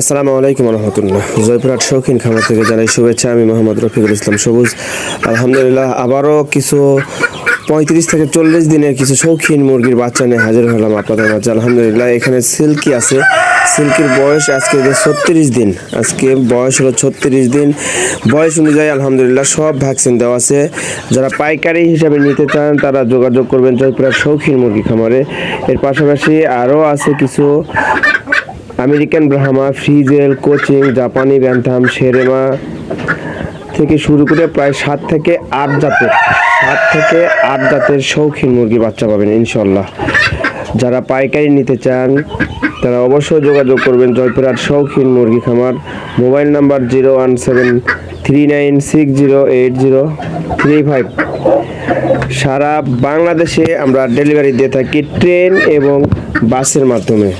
আসসালামু আলাইকুম রহমতুল্লাহ জয়পুরহাট শৌখিন খামার থেকে জানাই শুভেচ্ছা, আমি মোহাম্মদ রফিকুল ইসলাম সবুজ। আলহামদুলিল্লাহ, আবারও কিছু পঁয়ত্রিশ থেকে চল্লিশ দিনের কিছু শৌখিন মুরগির বাচ্চা নিয়ে হাজির হলাম আপনাদের মাঝে। আলহামদুলিল্লাহ, এখানে সিল্কি আছে। সিল্কির বয়স আজকে ছত্রিশ দিন, আজকে বয়স হলো ছত্রিশ দিন। বয়স অনুযায়ী আলহামদুলিল্লাহ সব ভ্যাকসিন দেওয়া আছে। যারা পাইকারি হিসাবে নিতে চান, তারা যোগাযোগ করবেন জয়পুরহাট শৌখিন মুরগি খামারে। এর পাশাপাশি আরও আছে কিছু আমেরিকান ব্রাহ্মা, ফ্রিজেল, কোচিং, জাপানি ব্যান্থাম সেরেমা থেকে শুরু করে প্রায় সাত থেকে আট জাতের, সাত থেকে আট জাতের শৌখিন মুরগি বাচ্চা পাবেন, ইনশাল্লাহ। যারা পাইকারি নিতে চান, তারা অবশ্যই যোগাযোগ করবেন জয়পুরহাট শৌখিন মুরগি খামার। Mobile number zero one seven three nine six zero eight zero three five. সারা বাংলাদেশে আমরা ডেলিভারি দিয়ে থাকি ট্রেন এবং বাসের মাধ্যমে।